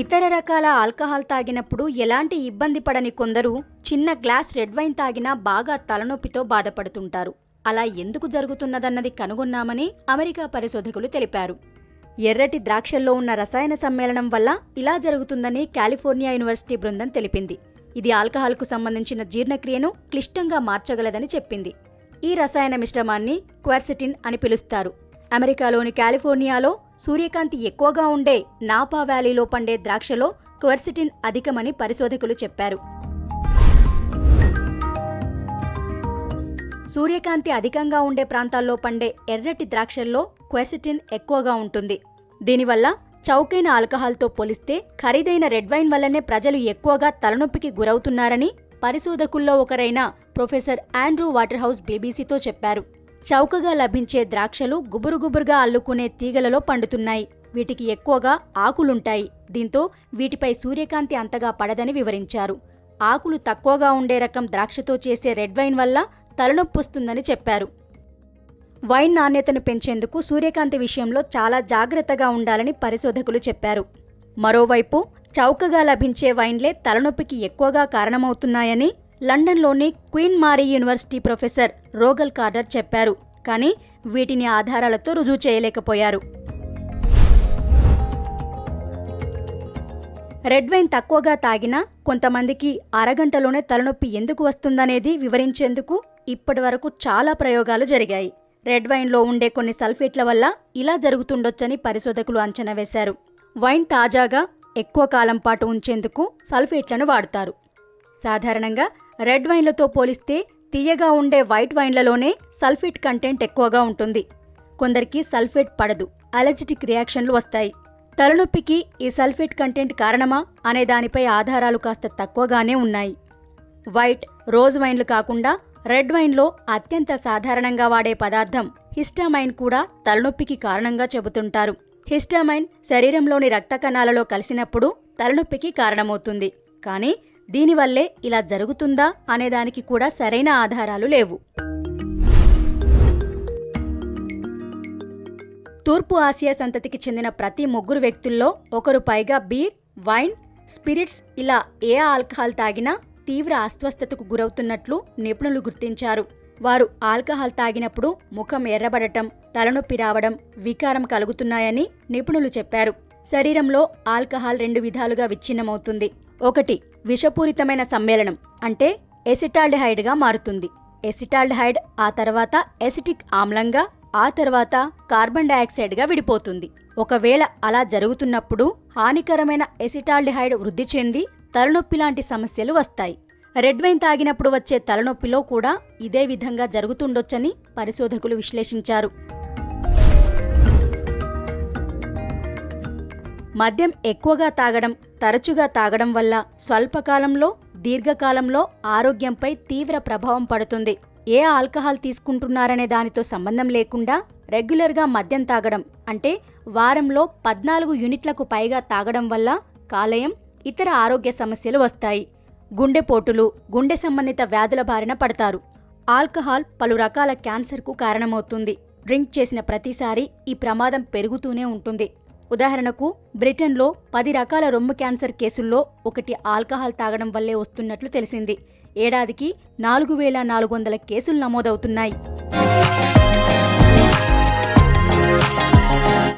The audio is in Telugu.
ఇతర రకాల ఆల్కహాల్ తాగినప్పుడు ఎలాంటి ఇబ్బంది పడని కొందరు చిన్న గ్లాస్ రెడ్ వైన్ తాగినా బాగా తలనొప్పితో బాధపడుతుంటారు. అలా ఎందుకు జరుగుతున్నదన్నది కనుగొన్నామని అమెరికా పరిశోధకులు తెలిపారు. ఎర్రటి ద్రాక్షల్లో ఉన్న రసాయన సమ్మేళనం వల్ల ఇలా జరుగుతుందని కాలిఫోర్నియా యూనివర్సిటీ బృందం తెలిపింది. ఇది ఆల్కహాల్కు సంబంధించిన జీర్ణక్రియను క్లిష్టంగా మార్చగలదని చెప్పింది. ఈ రసాయన మిశ్రమాన్ని క్వర్సిటిన్ అని పిలుస్తారు. అమెరికాలోని కాలిఫోర్నియాలో సూర్యకాంతి ఎక్కువగా ఉండే నాపా వ్యాలీలో పండే ద్రాక్షలో క్వర్సిటిన్ అధికమని పరిశోధకులు చెప్పారు. సూర్యకాంతి అధికంగా ఉండే ప్రాంతాల్లో పండే ఎర్రటి ద్రాక్షల్లో క్వెసిటిన్ ఎక్కువగా ఉంటుంది. దీనివల్ల చౌకైన ఆల్కహాల్తో పోలిస్తే ఖరీదైన రెడ్ వైన్ వల్లనే ప్రజలు ఎక్కువగా తలనొప్పికి గురవుతున్నారని పరిశోధకుల్లో ఒకరైన ప్రొఫెసర్ ఆండ్రూ వాటర్ హౌస్ బీబీసీతో చెప్పారు. చౌకగా లభించే ద్రాక్షలు గుబురు గుబురుగా అల్లుకునే తీగలలో పండుతున్నాయి. వీటికి ఎక్కువగా ఆకులుంటాయి. దీంతో వీటిపై సూర్యకాంతి అంతగా పడదని వివరించారు. ఆకులు తక్కువగా ఉండే రకం ద్రాక్షతో చేసే రెడ్ వైన్ వల్ల తలనొప్పొస్తుందని చెప్పారు. వైన్ నాణ్యతను పెంచేందుకు సూర్యకాంతి విషయంలో చాలా జాగ్రత్తగా ఉండాలని పరిశోధకులు చెప్పారు. మరోవైపు చౌకగా లభించే వైన్లే తలనొప్పికి ఎక్కువగా కారణమవుతున్నాయని లండన్లోని క్వీన్ మారీ యూనివర్సిటీ ప్రొఫెసర్ రోగల్ కార్డర్ చెప్పారు. కానీ వీటిని ఆధారాలతో రుజువు చేయలేకపోయారు. రెడ్ వైన్ తక్కువగా తాగినా కొంతమందికి అరగంటలోనే తలనొప్పి ఎందుకు వస్తుందనేది వివరించేందుకు ఇప్పటివరకు చాలా ప్రయోగాలు జరిగాయి. రెడ్ వైన్లో ఉండే కొన్ని సల్ఫేట్ల వల్ల ఇలా జరుగుతుండొచ్చని పరిశోధకులు అంచనా వేశారు. వైన్ తాజాగా ఎక్కువ కాలం పాటు ఉంచేందుకు సల్ఫేట్లను వాడుతారు. సాధారణంగా రెడ్ వైన్లతో పోలిస్తే తీయగా ఉండే వైట్ వైన్లలోనే సల్ఫేట్ కంటెంట్ ఎక్కువగా ఉంటుంది. కొందరికి సల్ఫేట్ పడదు అలర్జిటిక్ రియాక్షన్లు వస్తాయి. తలనొప్పికి ఈ సల్ఫేట్ కంటెంట్ కారణమా అనే దానిపై ఆధారాలు కాస్త తక్కువగానే ఉన్నాయి. వైట్ రోజ్ వైన్లు కాకుండా రెడ్ వైన్లో అత్యంత సాధారణంగా వాడే పదార్థం హిస్టామైన్ కూడా తలనొప్పికి కారణంగా చెబుతుంటారు. హిస్టామైన్ శరీరంలోని రక్త కణాలలో కలిసినప్పుడు తలనొప్పికి కారణమవుతుంది. కానీ దీనివల్లే ఇలా జరుగుతుందా అనేదానికి కూడా సరైన ఆధారాలు లేవు. తూర్పు ఆసియా సంతతికి చెందిన ప్రతి ముగ్గురు వ్యక్తుల్లో ఒకరు పైగా బీర్ వైన్ స్పిరిట్స్ ఇలా ఏ ఆల్కహాల్ తాగినా తీవ్ర అస్వస్థతకు గురవుతున్నట్లు నిపుణులు గుర్తించారు. వారు ఆల్కహాల్ తాగినప్పుడు ముఖం ఎర్రబడటం తలనొప్పి రావడం వికారం కలుగుతున్నాయని నిపుణులు చెప్పారు. శరీరంలో ఆల్కహాల్ రెండు విధాలుగా విచ్ఛిన్నమవుతుంది. ఒకటి విషపూరితమైన సమ్మేళనం అంటే ఎసిటాల్డిహైడ్గా మారుతుంది. ఎసిటాల్డిహైడ్ ఆ తర్వాత ఎసిటిక్ ఆమ్లంగా ఆ తర్వాత కార్బన్ డయాక్సైడ్గా విడిపోతుంది. ఒకవేళ అలా జరుగుతున్నప్పుడు హానికరమైన ఎసిటాల్డిహైడ్ వృద్ధి చెంది తలనొప్పి లాంటి సమస్యలు వస్తాయి. రెడ్ వైన్ తాగినప్పుడు వచ్చే తలనొప్పిలో కూడా ఇదే విధంగా జరుగుతుండొచ్చని పరిశోధకులు విశ్లేషించారు. మద్యం ఎక్కువగా తాగడం తరచుగా తాగడం వల్ల స్వల్పకాలంలో దీర్ఘకాలంలో ఆరోగ్యంపై తీవ్ర ప్రభావం పడుతుంది. ఏ ఆల్కహాల్ తీసుకుంటున్నారనే దానితో సంబంధం లేకుండా రెగ్యులర్గా మద్యం తాగడం అంటే వారంలో పద్నాలుగు యూనిట్లకు పైగా తాగడం వల్ల కాలేయం ఇతర ఆరోగ్య సమస్యలు వస్తాయి. గుండెపోటులు గుండె సంబంధిత వ్యాధుల బారిన పడతారు. ఆల్కహాల్ పలు రకాల క్యాన్సర్కు కారణమవుతుంది. డ్రింక్ చేసిన ప్రతిసారి ఈ ప్రమాదం పెరుగుతూనే ఉంటుంది. ఉదాహరణకు బ్రిటన్లో పది రకాల రొమ్ము క్యాన్సర్ కేసుల్లో ఒకటి ఆల్కహాల్ తాగడం వల్లే వస్తున్నట్లు తెలిసింది. ఏడాదికి నాలుగు వేల నాలుగు వందల కేసులు నమోదవుతున్నాయి.